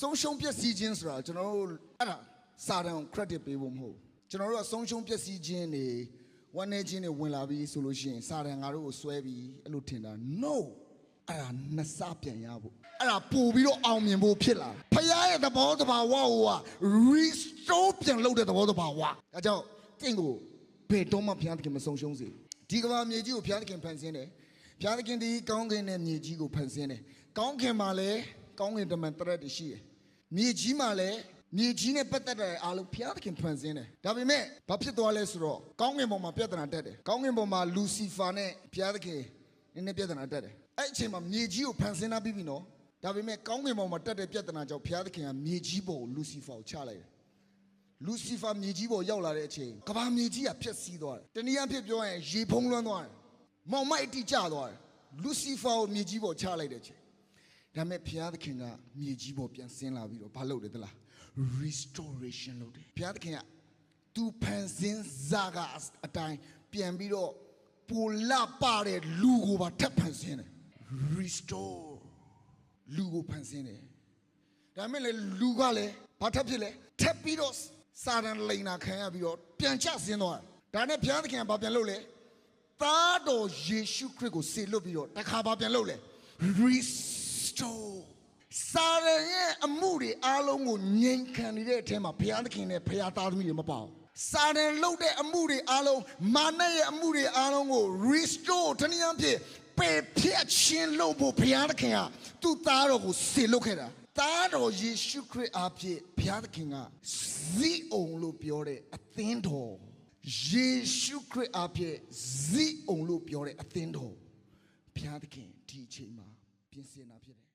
ဆုံးရှုံးပျက်စီးခြင်းဆိုတာကျွန်တော်တို့အဲ့ဒါစာတန်ကို credit ပေးဖို့မဟုတ်ဘူးကျွန်တော်တို့ကဆုံးရှုံးပျက်စီးခြင်းတွေဝမ်းနည်းခြင်းတွေဝင်လာပြီးဆိုလို့ရှိရင်စာတန်ငါတို့ကိုဆွဲပြီးအဲ့လိုထင်တာ no အဲ့ဒါနှစ်ဆပြန်ရဖို့အဲ့ဒါပို့ပြီးတော့အောင်မြင်ဖို့ဖြစ်လာဖခင်ရဲ့သဘောတဘာဝကိုက restore ပြန်လုပ်တဲ့သဘောတဘာဝအဲကြောင့်တင့်ကိုဘယ်တော့မှဘုရားသခင်မဆုံးရှုံးစေဒီကမ္ဘာမြေကြီးကိုဘုရားသခင်ဖန်ဆင်းတယ်ဘုရားသခင်ဒီကောင်းကင်နဲ့မြေကြီးကိုဖန်ဆင်းတယ်ကောင်းကင်မှာလည်း ကောင်းကင်တမန်တရက်တရှိတယ်မြေကြီးမှာလည်းမြေကြီးနဲ့ပတ်သက်တဲ့အားလုံးဘုရားသခင်ဖန်ဆင်းတယ်ဒါပေမဲ့ဘာဖြစ်သွားလဲဆိုတော့ကောင်းကင်ပေါ်မှာပြဿနာတက်တယ်ကောင်းကင်ပေါ်မှာလူစီဖာနဲ့ဘုရားသခင်နည်းနည်းပြဿနာတက်တယ်အဲ့အချိန်မှာမြေကြီးကိုဖန်ဆင်းထားပြီးပြီနော်ဒါပေမဲ့ကောင်းကင်ပေါ်မှာတက်တဲ့ပြဿနာကြောင့်ဘုရားသခင်ကမြေကြီးပေါ်ကိုလူစီဖာကိုချလိုက်တယ်လူစီဖာမြေကြီးပေါ်ရောက်လာတဲ့အချိန်ကဘာမြေကြီးကဖျက်ဆီးသွားတယ်တနည်းအားဖြင့်ပြောရင်ရေဖုံးလွှမ်းသွားတယ်မောင်မိုက်တိကျသွားတယ်လူစီဖာကိုမြေကြီးပေါ်ချလိုက်တဲ့အချိန် ဒါပေမဲ့ဘုရားသခင်ကမြေကြီးပေါ်ပြန်ဆင်းလာပြီးတော့ဘာလုပ်တယ်သလား restoration လုပ်တယ်ဘုရားသခင်ကသူဖန်ဆင်းဇာကအတိုင်းပြန်ပြီးတော့ပူလာပါတဲ့လူကိုပါထပ်ဖန်ဆင်းတယ် restore လူကိုဖန်ဆင်းတယ်ဒါမဲ့လေလူကလည်းဘာထပ်ဖြစ်လဲထပ်ပြီးတော့စာတန်လိန်နာခံရပြီးတော့ပြန်ချဆင်းသွားတယ်ဒါနဲ့ဘုရားသခင်ကဘာပြန်လုပ်လဲသားတော်ယေရှုခရစ်ကိုဆေလွတ်ပြီးတော့တခါဘာပြန်လုပ်လဲ restore စာရန်ရဲ့အမှုတွေအားလုံးကိုငြိမ်ခံနေတဲ့အထက်မှာဘုရားသခင်နဲ့ဘုရားသားသမီးတွေမပါဘူးစာရန်လုပ်တဲ့အမှုတွေအားလုံးမာနရဲ့အမှုတွေအားလုံးကို restore တနည်းအားဖြင့်ပယ်ဖြတ်ခြင်းလုပ်ဖို့ဘုရားသခင်ကသူ့သားတော်ကိုဆေလွတ်ခဲ့တာသားတော်ယေရှုခရစ်အားဖြင့်ဘုရားသခင်ကဇီးအောင်လို့ပြောတဲ့အသင်းတော်ယေရှုခရစ်အားဖြင့်ဇီးအောင်လို့ပြောတဲ့အသင်းတော်ဘုရားသခင်ဒီအချိန်မှာ ပြင်ဆင်တာဖြစ်တယ်